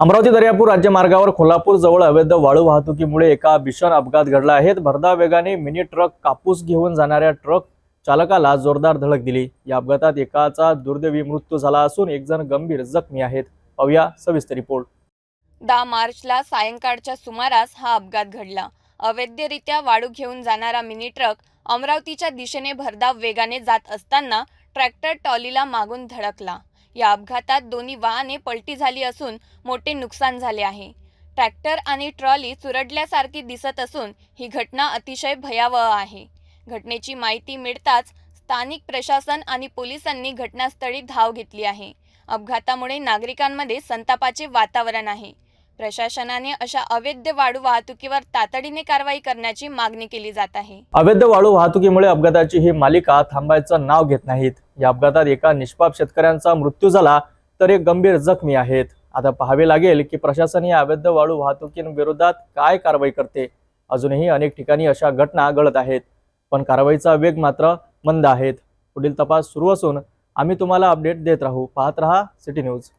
अमरावती दर्यापूर राज्यमार्गावर कोल्हापूर जवळ अवैध वाळू वाहतुकीमुळे एका भीषण अपघात घडला आहे. भरधाव वेगाने मिनी ट्रक कापूस घेऊन जाणाऱ्या ट्रक चालकाला जोरदार धडक दिली. या अपघातात एकाचा दुर्दैवी मृत्यू झाला असून एक जण गंभीर जखमी आहेत. पाहूया सविस्तर रिपोर्ट. दहा मार्चला सायंकाळच्या सुमारास हा अपघात घडला. अवैधरित्या वाळू घेऊन जाणारा मिनी ट्रक अमरावतीच्या दिशेने भरधाव वेगाने जात असताना ट्रॅक्टर टॉलीला मागून धडकला. या अपघातात दोन्ही वाहने पलटी झाली असून मोठे नुकसान झाले आहे. ट्रॅक्टर आणि ट्रॉली चुरडल्यासारखी दिसत असून ही घटना अतिशय भयावह आहे. घटनेची माहिती मिळताच स्थानिक प्रशासन आणि पोलिसांनी घटनास्थळी धाव घेतली आहे. अपघातामुळे नागरिकांमध्ये संतापाचे वातावरण आहे. प्रशासनाने अशा अवैध वाळू वाहतुकीवर तातडीने कारवाई करण्याची मागणी केली जात आहे. अवैध वाळू वाहतुकीमुळे अपघाताची ही मालिका थांबायचं नाव घेत नाहीत. या अपघातात एका निष्पाप शेतकऱ्यांचा मृत्यू झाला तर एक गंभीर जखमी आहेत. आता पाहावे लागेल की प्रशासन या अवैध वाळू वाहतुकीविरोधात काय कारवाई करते. अजूनही अनेक ठिकाणी अशा घटना घडत आहेत पण कारवाईचा वेग मात्र मंद आहेत. पुढील तपास सुरू असून आम्ही तुम्हाला अपडेट देत राहू. पाहत रहा सिटी न्यूज.